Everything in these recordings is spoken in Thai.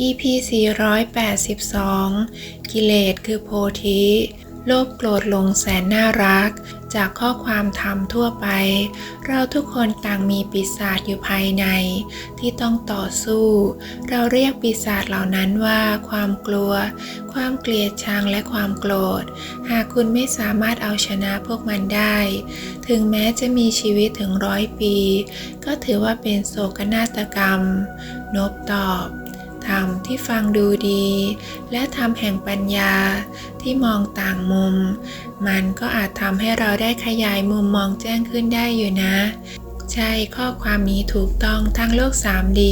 EP 482 กิเลสคือโพธิ โลภโกรธลงแสนน่ารัก จากข้อความธรรมทั่วไป เราทุกคนต่างมีปีศาจอยู่ภายใน ที่ต้องต่อสู้ เราเรียกปีศาจเหล่านั้นว่า ความกลัว ความเกลียดชังและความโกรธ หากคุณไม่สามารถเอาชนะพวกมันได้ ถึงแม้จะมีชีวิตถึงร้อยปี ก็ถือว่าเป็นโศกนาฏกรรม นบตอบ ธรรมที่ฟังดูดี และธรรมแห่งปัญญาที่มองต่างมุม มันก็อาจทำให้เราได้ขยายมุมมองแจ้งขึ้นได้อยู่นะ ใช่ข้อความนี้ถูกต้องทั้งโลก 3D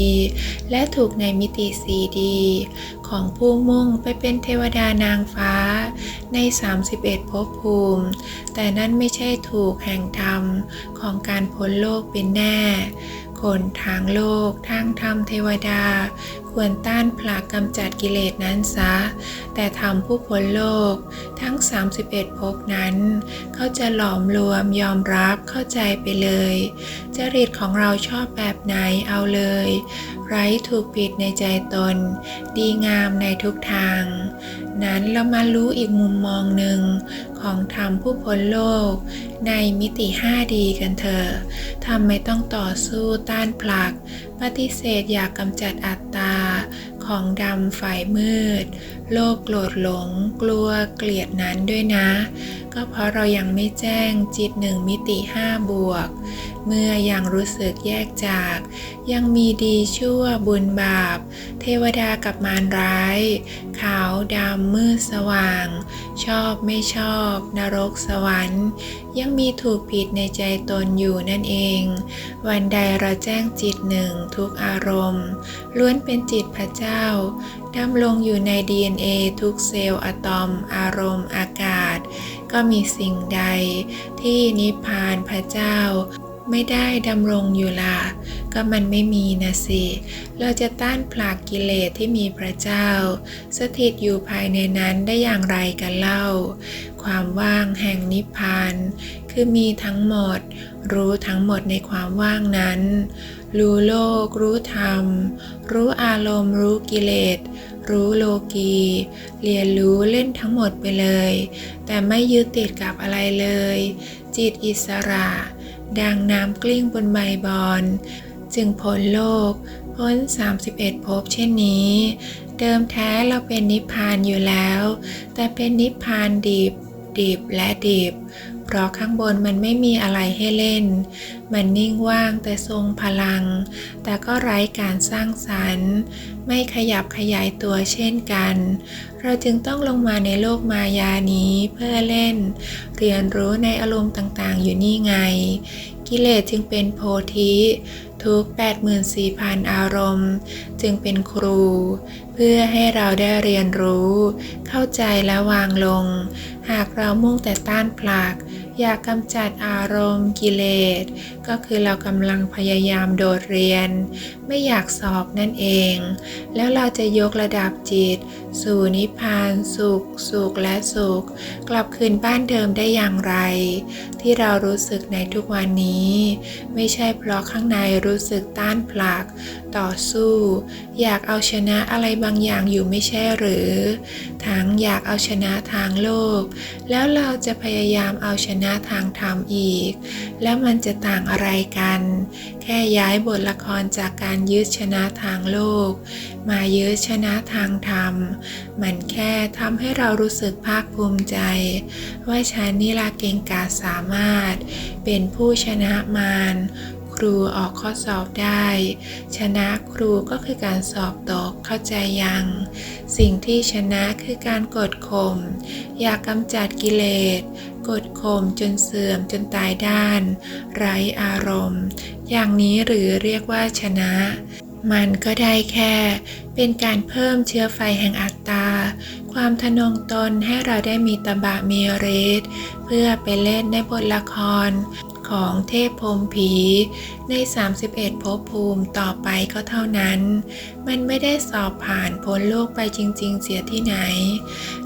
และถูกในมิติ 4D ของผู้มุ่งไปเป็นเทวดานางฟ้า ใน 31ภพภูมิ แต่นั่นไม่ใช่ถูกแห่งธรรมของการพ้นโลกเป็นแน่ คนทางโลก ทางธรรมเทวดา ควรต้านผลากกำจัดกิเลสนั้นซะ แต่ธรรมผู้พ้นโลก ทั้ง 31ภพนั้น เขาจะหลอมรวมยอมรับเข้าใจไปเลย จริตของเราชอบแบบไหนเอาเลย ไร้ถูกผิดในใจตน ดีงามในทุกทาง นั้นเรามารู้อีกมุมมองหนึ่งของธรรมผู้พ้นโลก ในมิติ 5D กันเถอะทำไม่ต้องต่อสู้ต้านผลัก ปฏิเสธอยากกำจัดอัตตา ของดำฝ่ายมืด โลภโกรธหลง กลัวเกลียดนั้นด้วยนะ ก็เพราะเรายังไม่แจ้งจิตหนึ่งมิติห้าบวก เมื่อยังรู้สึกแยกจาก ยังมีดีชั่วบุญบาป เทวดากับมารร้าย ขาวดำมืดสว่าง ชอบไม่ชอบ นรกสวรรค์ยังมีถูกผิดในใจตนอยู่นั่นเอง วันใดเราแจ้งจิตหนึ่งทุกอารมณ์ ล้วนเป็นจิตพระเจ้าดำลงอยู่ใน DNA ทุกเซลล์อะตอม อารมณ์อากาศ ก็มีสิ่งใดที่นิพพานพระเจ้า ไม่ได้ดำรงอยู่ล่ะก็มันไม่มีนะสิ เราจะต้านผลากกิเลสที่มีพระเจ้า สถิตอยู่ภายในนั้นได้อย่างไรกันเล่า ความว่างแห่งนิพพาน คือมีทั้งหมด รู้ทั้งหมดในความว่างนั้น รู้โลก รู้ธรรม รู้อารมณ์ รู้กิเลส รู้โลกี เรียนรู้เล่นทั้งหมดไปเลย แต่ไม่ยึดติดกับอะไรเลย จิตอิสระ ดังน้ำกลิ้งบนใบบอน จึงพ้นโลก พ้น 31ภพเช่นนี้ เดิมแท้เราเป็นนิพพานอยู่แล้ว แต่เป็นนิพพานดิบดิบและดิบ เพราะข้างบนมันไม่มีอะไรให้เล่น มันนิ่งว่างแต่ทรงพลัง แต่ก็ไร้การสร้างสรรค์ ไม่ขยับขยายตัวเช่นกัน เราจึงต้องลงมาในโลกมายานี้เพื่อเล่น เรียนรู้ในอารมณ์ต่างๆ อยู่นี่ไง กิเลสจึงเป็นโพธิทุก 84,000 อารมณ์ จึงเป็นครูเพื่อให้เราได้เรียนรู้ เข้าใจและวางลง หากเรามุ่งแต่ต้านผลัก อยากกำจัดอารมณ์ กิเลส ก็คือเรากำลังพยายามโดดเรียน ไม่อยากสอบนั่นเอง แล้วเราจะยกระดับจิต สู่นิพพานสุข สุขและสุข กลับคืนบ้านเดิมได้อย่างไร ที่เรารู้สึกในทุกวันนี้ ไม่ใช่เพราะข้างในรู้สึกต้านผลัก ต่อสู้ อยากเอาชนะอะไรบางอย่างอยู่ไม่ใช่หรือ ทั้งอยากเอาชนะทางโลก แล้วเราจะพยายามเอาชนะทางธรรมอีก แล้วมันจะต่างอะไรกัน แค่ย้ายบทละครจากการยึดชนะทางโลก มายึดชนะทางธรรม มันแค่ทำให้เรารู้สึกภาคภูมิใจ ว่าฉันนี่ละเก่งกาจสามารถ เป็นผู้ชนะมาร รูออกข้อสอบได้ ชนะครูก็คือการสอบตกเข้าใจยัง สิ่งที่ชนะคือการกดข่มอยากกำจัดกิเลสกดข่มจนเสื่อมจนตายด้าน ไร้อารมณ์ อย่างนี้หรือเรียกว่าชนะ มันก็ได้แค่ เป็นการเพิ่มเชื้อไฟแห่งอัตตา ความทะนงตนให้เราได้มีตบะมีเรศเพื่อไปเล่นในบทละคร ของเทพพรมผี ใน 31ภพภูมิต่อไปก็เท่านั้น มันไม่ได้สอบผ่านพ้นโลกไปจริง ๆ เสียที่ไหน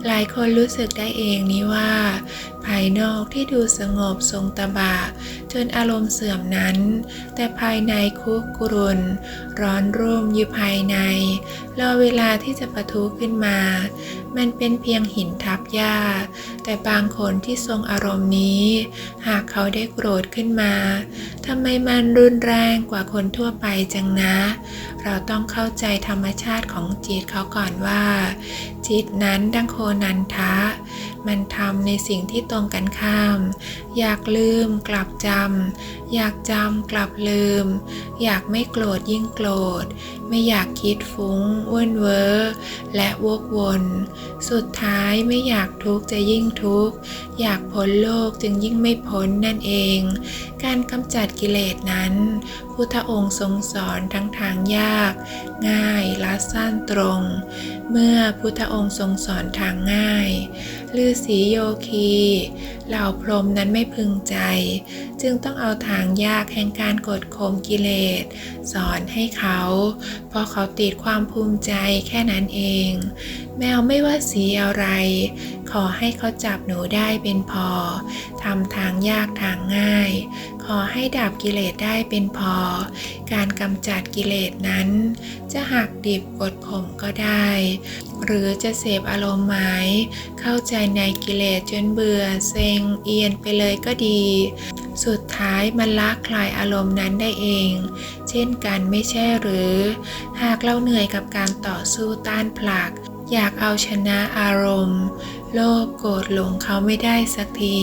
หลายคนรู้สึกได้เองนี้ว่า ภายนอกที่ดูสงบทรงตบะจนอารมณ์เสื่อมนั้น แต่ภายในคุกกรุน ร้อนรุ่มอยู่ภายใน รอเวลาที่จะปะทุขึ้นมา มันเป็นเพียงหินทับหญ้า แต่บางคนที่ทรงอารมณ์นี้ หากเขาได้โกรธขึ้นมาทำไมมันรุนแรงกว่าคนทั่วไปจังนะ เราต้องเข้าใจธรรมชาติของจิตเขาก่อนว่า จิตนั้นดังโคนันทะ มันทำในสิ่งที่ตรงกันข้าม อยากลืม กลับจำ อยากจำ กลับลืม อยากไม่โกรธยิ่งโกรธ ไม่อยากคิดฟุ้งว้วนเวอและวกวน สุดท้ายไม่อยากทุกข์จะยิ่งทุกข์ อยากพ้นโลกจึงยิ่งไม่พ้นนั่นเอง การกำจัดกิเลสนั้น พุทธองค์ทรงสอนทั้งทางยาก ง่ายและสั้นตรง เมื่อพุทธองค์ทรงสอนทางง่ายฤาษีโยคี เหล่าพรหมนั้นไม่พึงใจ จึงต้องเอาทางยากแห่งการกดข่มกิเลส สอนให้เขา เพราะเขาติดความภูมิใจแค่นั้นเอง แมวไม่ว่าสีอะไร ขอให้เขาจับหนูได้เป็นพอทำทางยากทางง่าย ขอให้ดับกิเลสได้เป็นพอ การกำจัดกิเลสนั้น จะหักดิบกดข่มก็ได้ หรือจะเสพอารมณ์หมาย เข้าใจในกิเลสจนเบื่อเซ็งเอียนไปเลยก็ดี สุดท้ายมันละคลายอารมณ์นั้นได้เอง เช่นกันไม่ใช่หรือ หากเราเหนื่อยกับการต่อสู้ต้านผลัก อยากเอาชนะอารมณ์ โลภโกรธหลงเขาไม่ได้สักที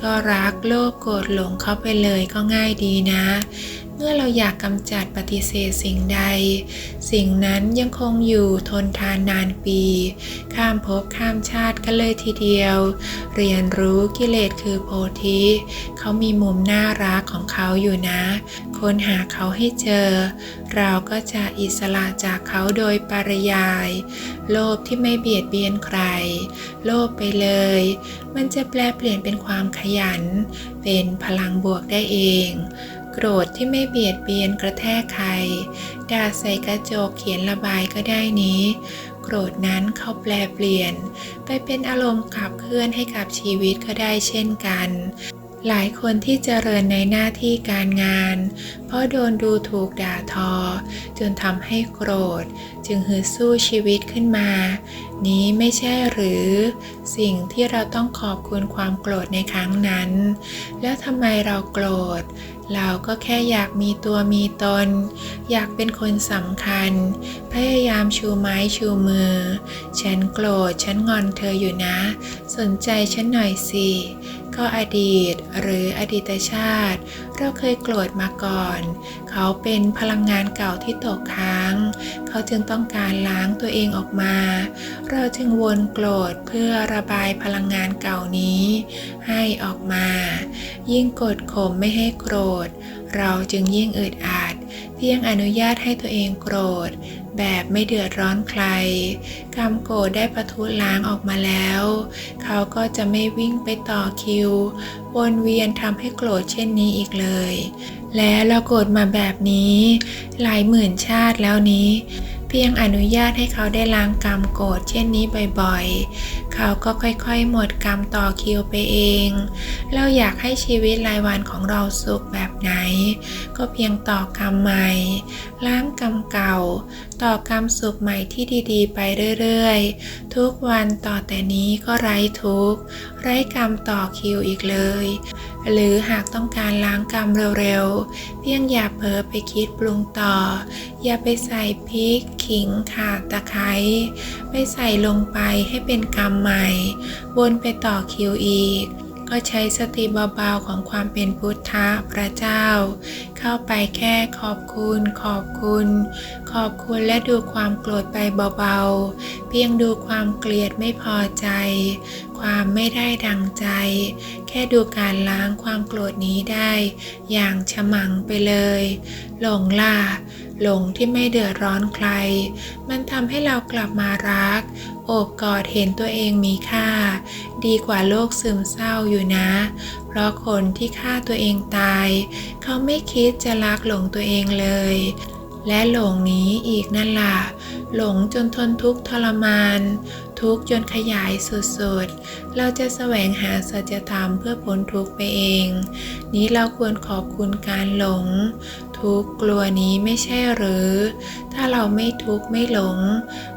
ก็รักโลภโกรธหลงเขาไปเลยก็ง่ายดีนะ เมื่อเราอยากกำจัดปฏิเสธสิ่งใด สิ่งนั้นยังคงอยู่ทนทานนานปี ข้ามภพข้ามชาติ กันเลยทีเดียว เรียนรู้กิเลสคือโพธิเขามีมุมน่ารักของเขาอยู่นะ ค้นหาเขาให้เจอ เราก็จะอิสระจากเขาโดยปริยาย โลภที่ไม่เบียดเบียนใคร โลภไปเลย มันจะแปลเปลี่ยนเป็นความขยัน เป็นพลังบวกได้เองโกรธที่ไม่เบียดเบียนกระแทกใคร ด่าใส่กระจกเขียนระบายก็ได้นี้ โกรธนั้นเขาแปลเปลี่ยน ไปเป็นอารมณ์ขับเคลื่อนให้กับชีวิตก็ได้เช่นกัน หลายคนที่เจริญในหน้าที่การงาน เพราะโดนดูถูกด่าทอ จนทำให้โกรธ จึงฮึดสู้ชีวิตขึ้นมา นี้ไม่ใช่หรือ สิ่งที่เราต้องขอบคุณความโกรธในครั้งนั้น แล้วทำไมเราโกรธ เราก็แค่อยากมีตัวมีตน อยากเป็นคนสำคัญ พยายามชูไม้ชูมือ ฉันโกรธฉันงอนเธออยู่นะ สนใจฉันหน่อยสิ ก็อดีตหรืออดีตชาติ เราเคยโกรธมาก่อน เขาเป็นพลังงานเก่าที่ตกค้าง เขาจึงต้องการล้างตัวเองออกมา เราจึงวนโกรธเพื่อระบายพลังงานเก่านี้ ให้ออกมา ยิ่งกดข่มไม่ให้โกรธ เราจึงยิ่งอึดอัดเพียงอนุญาตให้ตัวเองโกรธ แบบไม่เดือดร้อนใคร กรรมโกรธได้ประทุล้างออกมาแล้ว เขาก็จะไม่วิ่งไปต่อคิว วนเวียนทำให้โกรธเช่นนี้อีกเลย และเราโกรธมาแบบนี้ หลายหมื่นชาติแล้วนี้ เพียงอนุญาตให้เขาได้ล้างกรรมโกรธเช่นนี้บ่อยๆ เขาก็ค่อยๆ หมดกรรมต่อคิวไปเอง เราอยากให้ชีวิตรายวันของเราสุขแบบไหน ก็เพียงต่อกรรมใหม่ ล้างกรรมเก่า ต่อกรรมสุขใหม่ที่ดีๆ ไปเรื่อยๆ ทุกวันต่อแต่นี้ก็ไร้ทุกข์ ไร้กรรมต่อคิวอีกเลย หรือหากต้องการล้างกรรมเร็วๆ เพียงอย่าเผลอไปคิดปรุงต่อ อย่าไปใส่พริก ขิงข่าตะไคร้ไปใส่ลงไปให้เป็นกรรมใหม่ วนไปต่อคิวอีก ก็ใช้สติเบาๆของความเป็นพุทธะพระเจ้า เข้าไปแค่ขอบคุณ ขอบคุณ ขอบคุณและดูความโกรธไปเบาๆ เพียงดูความเกลียดไม่พอใจ ความไม่ได้ดังใจ แค่ดูการล้างความโกรธนี้ได้ อย่างฉมังไปเลย หลงล่ะ หลงที่ไม่เดือดร้อนใคร มันทำให้เรากลับมารัก โอบกอดเห็นตัวเองมีค่า ดีกว่าโรคซึมเศร้าอยู่นะ เพราะคนที่ฆ่าตัวเองตาย เขาไม่คิดจะรักหลงตัวเองเลย และหลงนี้อีกนั่นล่ะ หลงจนทนทุกข์ทรมาน ทุกข์จนขยายสุดๆ เราจะแสวงหาสัจธรรมเพื่อพ้นทุกข์ไปเอง นี้เราควรขอบคุณการหลง ทุกข์กลัวนี้ไม่ใช่หรือ ถ้าเราไม่ทุกข์ไม่หลง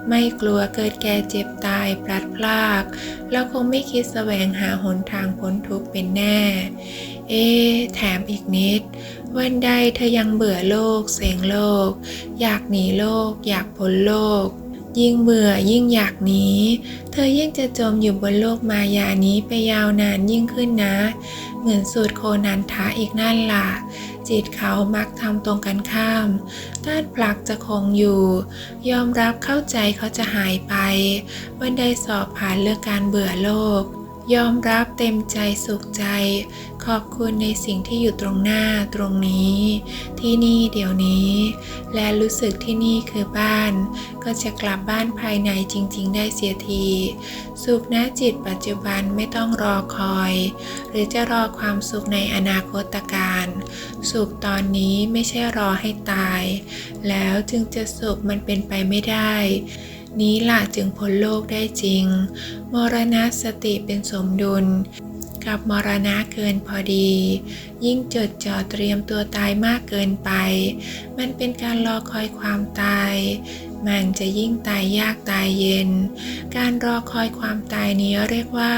ไม่กลัวเกิดแก่เจ็บตายพลัดพรากเราคงไม่คิดแสวงหาหนทางพ้นทุกข์เป็นแน่ เอ๊แถมอีกนิด วันใดเธอยังเบื่อโลก เสียงโลก อยากหนีโลก อยากพ้นโลก ยิ่งเบื่อยิ่งอยากหนี เธอยิ่งจะจมอยู่บนโลกมายานี้ไปยาวนานยิ่งขึ้นนะ เหมือนสูตรโคนันทะอีกนั่นล่ะ จิตเขามักทำตรงกันข้ามต้านผลักจะคงอยู่ ยอมรับเข้าใจเขาจะหายไป วันใดสอบผ่านเลือกการเบื่อโลก ยอมรับเต็มใจสุขใจ ขอบคุณในสิ่งที่อยู่ตรงหน้าตรงนี้ ที่นี่เดี๋ยวนี้ และรู้สึกที่นี่คือบ้าน ก็จะกลับบ้านภายในจริง ๆ ได้เสียที สุขณจิตปัจจุบันไม่ต้องรอคอย หรือจะรอความสุขในอนาคตการ สุขตอนนี้ไม่ใช่รอให้ตาย แล้วจึงจะสุขมันเป็นไปไม่ได้ นี้ล่ะจึงพ้นโลกได้จริง มรณะสติเป็นสมดุล กับมรณะเกินพอดี ยิ่งจดจ่อเตรียมตัวตายมากเกินไป มันเป็นการรอคอยความตาย มันจะยิ่งตายยากตายเย็น การรอคอยความตายนี้เรียกว่า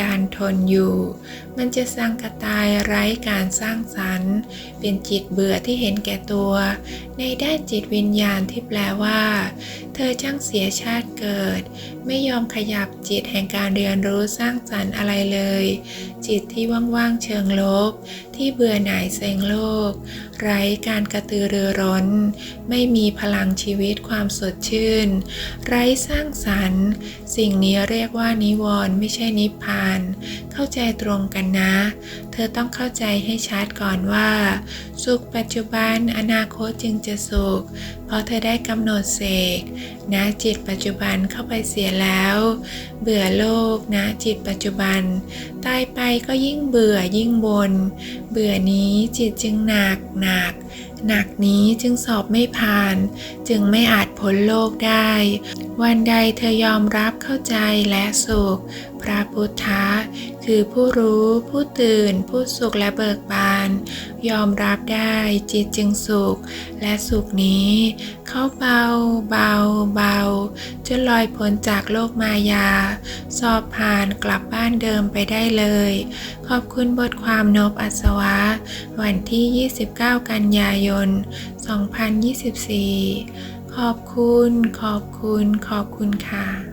การทนอยู่ มันจะสร้างกระตายไร้การสร้างสรรค์ เป็นจิตเบื่อที่เห็นแก่ตัว ในด้านจิตวิญญาณที่แปลว่า เธอช่างเสียชาติเกิด ไม่ยอมขยับจิตแห่งการเรียนรู้สร้างสรรค์อะไรเลย จิตที่ว่างๆเชิงลบ ที่เบื่อหน่ายเซ็งโลก ไร้การกระตือรือร้น ไม่มีพลังชีวิตความสดชื่น ไร้สร้างสรรค์สิ่งนี้เรียกว่านิวรณ์ไม่ใช่นิพพาน เข้าใจตรงกันนะ เธอต้องเข้าใจให้ชัดก่อนว่า สุขปัจจุบันอนาคตจึงจะสุข เพราะเธอได้กำหนดเสกนะจิตปัจจุบันเข้าไปเสียแล้ว เบื่อโลกนะจิตปัจจุบันตายไปก็ยิ่งเบื่อยิ่งบน เบื่อนี้จิตจึงหนักหนัก หนักนี้จึงสอบไม่ผ่าน จึงไม่อาจพ้นโลกได้ วันใดเธอยอมรับเข้าใจและสุขพระพุทธะคือผู้รู้ผู้ตื่น ผู้สุขและเบิกบาน ยอมรับได้จิตจึงสุข และสุขนี้ เขาเบา เบา เบาจนลอยพ้นจากโลกมายา สอบผ่านกลับบ้านเดิมไปได้เลย ขอบคุณบทความนบอัศวะ วันที่ 29 กันยายน 2024 ขอบคุณ ขอบคุณ ขอบคุณค่ะ